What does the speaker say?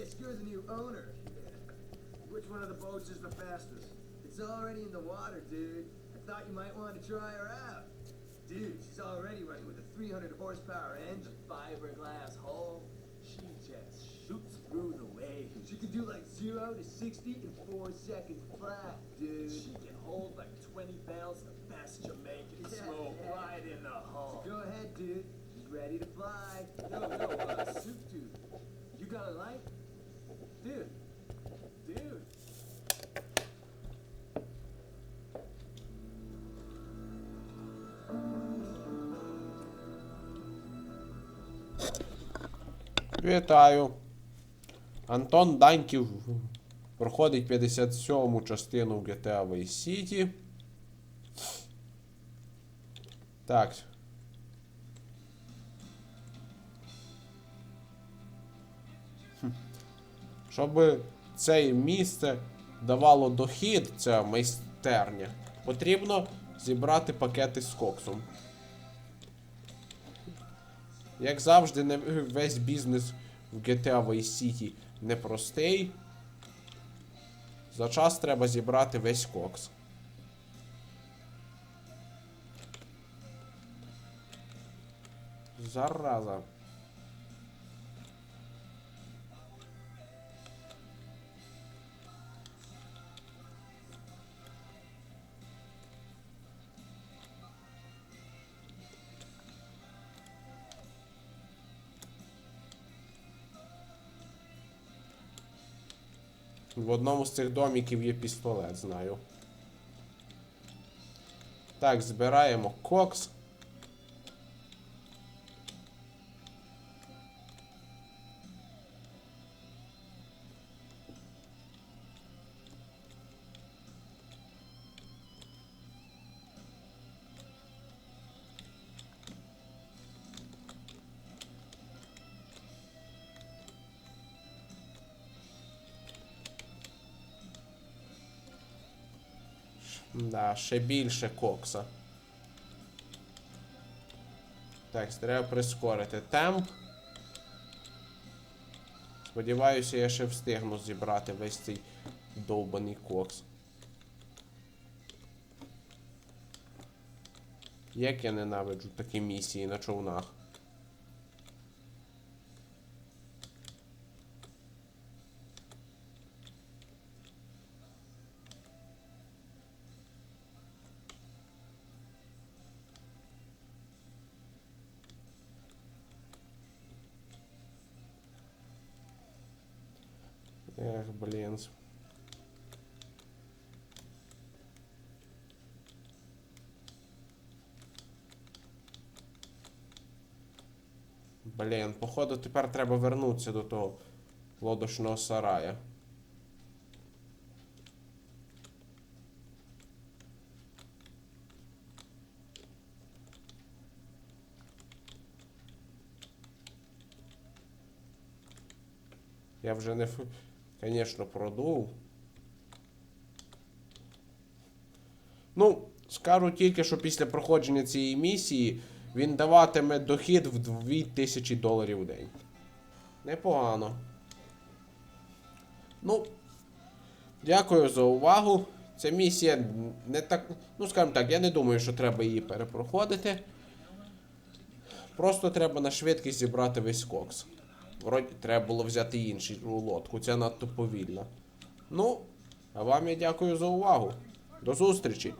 guess you're the new owner. Which one of the boats is the fastest? It's already in the water, dude. I thought you might want to try her out. Dude, she's already running with a 300 horsepower engine, fiberglass hull. She just shoots through the waves. She can do like 0 to 60 in 4 seconds flat, dude. She can hold like 20 pounds of best Jamaican yeah, smoke yeah. right in the hull. So go ahead, dude. She's ready to fly. No, no, uh, soup dude. You got a light? Вітаю. Антон Даньків проходить 57-му частину GTA Vice City. Так. Щоб це місце давало дохід, ця майстерня, потрібно зібрати пакети з коксом. Як завжди, не весь бізнес в GTA Vice City непростий. За час треба зібрати весь кокс. Зараза. В одному з цих домиків є пістолет, знаю. Так, збираємо кокс. Да, ще більше кокса. Так, треба прискорити темп. Сподіваюся, я ще встигну зібрати весь цей довбаний кокс. Як я ненавиджу такі місії на човнах. Ех, блін. Блін, походу тепер треба вернутися до того лодочного сарая. Я вже не, ф- звісно, продув. Ну, скажу тільки, що після проходження цієї місії він даватиме дохід в 2000 доларів у день. Непогано. Ну, дякую за увагу. Ця місія не так. Ну, скажімо так, я не думаю, що треба її перепроходити. Просто треба на швидкість зібрати весь кокс. Вроді треба було взяти іншу лодку, ця надто повільна. Ну, а вам я дякую за увагу. До зустрічі!